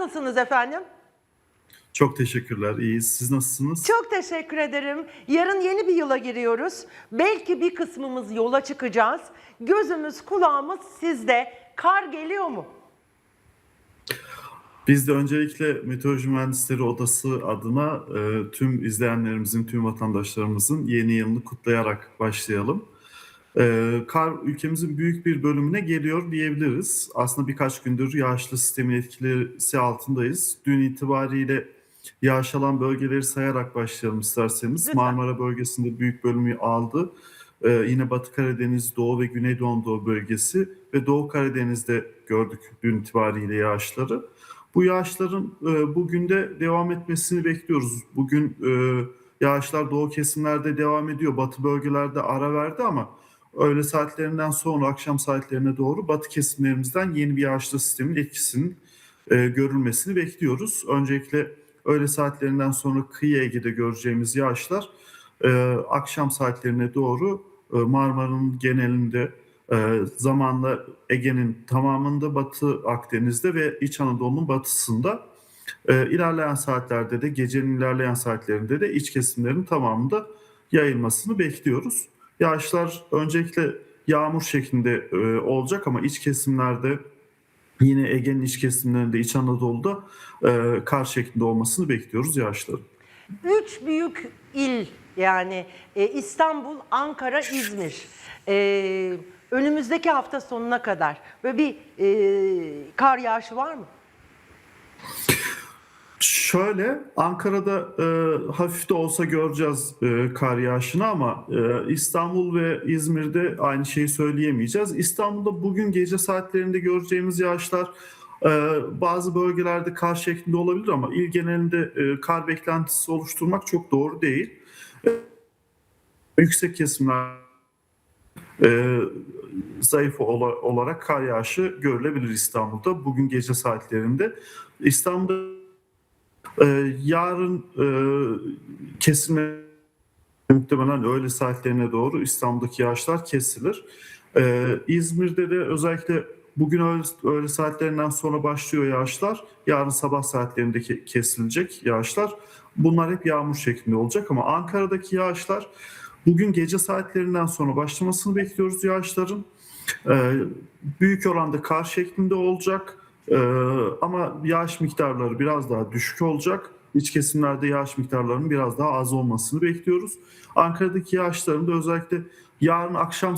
nasılsınız efendim? Çok teşekkürler. İyiyiz. Siz nasılsınız? Çok teşekkür ederim. Yarın yeni bir yıla giriyoruz. Belki bir kısmımız yola çıkacağız. Gözümüz, kulağımız sizde. Kar geliyor mu? Biz de öncelikle Meteoroloji Mühendisleri Odası adına e, tüm izleyenlerimizin, tüm vatandaşlarımızın yeni yılını kutlayarak başlayalım. E, kar ülkemizin büyük bir bölümüne geliyor diyebiliriz. Aslında birkaç gündür yağışlı sistemin etkisi altındayız. Dün itibariyle yağış alan bölgeleri sayarak başlayalım isterseniz. Lütfen. Marmara bölgesinde büyük bölümü aldı. E, yine Batı Karadeniz, Doğu ve Güneydoğu Anadolu bölgesi ve Doğu Karadeniz'de gördük dün itibariyle yağışları. Bu yağışların e, bugün de devam etmesini bekliyoruz. Bugün e, yağışlar doğu kesimlerde devam ediyor. Batı bölgelerde ara verdi ama öğle saatlerinden sonra akşam saatlerine doğru batı kesimlerimizden yeni bir yağışlı sistemin etkisinin e, görülmesini bekliyoruz. Öncelikle öğle saatlerinden sonra kıyı Ege'de göreceğimiz yağışlar e, akşam saatlerine doğru e, Marmara'nın genelinde e, zamanla Ege'nin tamamında Batı Akdeniz'de ve İç Anadolu'nun batısında e, ilerleyen saatlerde de gecenin ilerleyen saatlerinde de iç kesimlerin tamamında yayılmasını bekliyoruz. Yağışlar öncelikle yağmur şeklinde e, olacak ama iç kesimlerde yine Ege'nin iç kesimlerinde İç Anadolu'da e, kar şeklinde olmasını bekliyoruz yağışların. Üç büyük il yani e, İstanbul, Ankara, İzmir. Önümüzdeki hafta sonuna kadar böyle bir kar yağışı var mı? Şöyle Ankara'da e, hafif de olsa göreceğiz e, kar yağışını ama e, İstanbul ve İzmir'de aynı şeyi söyleyemeyeceğiz. İstanbul'da bugün gece saatlerinde göreceğimiz yağışlar e, bazı bölgelerde kar şeklinde olabilir ama il genelinde e, kar beklentisi oluşturmak çok doğru değil. E, yüksek kesimler zayıf ola- olarak kar yağışı görülebilir İstanbul'da bugün gece saatlerinde. İstanbul'da ee, yarın e, kesilme muhtemelen öğle saatlerine doğru İstanbul'daki yağışlar kesilir. Ee, İzmir'de de özellikle bugün öğle, saatlerinden sonra başlıyor yağışlar. Yarın sabah saatlerindeki kesilecek yağışlar. Bunlar hep yağmur şeklinde olacak ama Ankara'daki yağışlar bugün gece saatlerinden sonra başlamasını bekliyoruz yağışların. Ee, büyük oranda kar şeklinde olacak. Ee, ama yağış miktarları biraz daha düşük olacak. İç kesimlerde yağış miktarlarının biraz daha az olmasını bekliyoruz. Ankara'daki yağışların da özellikle yarın akşam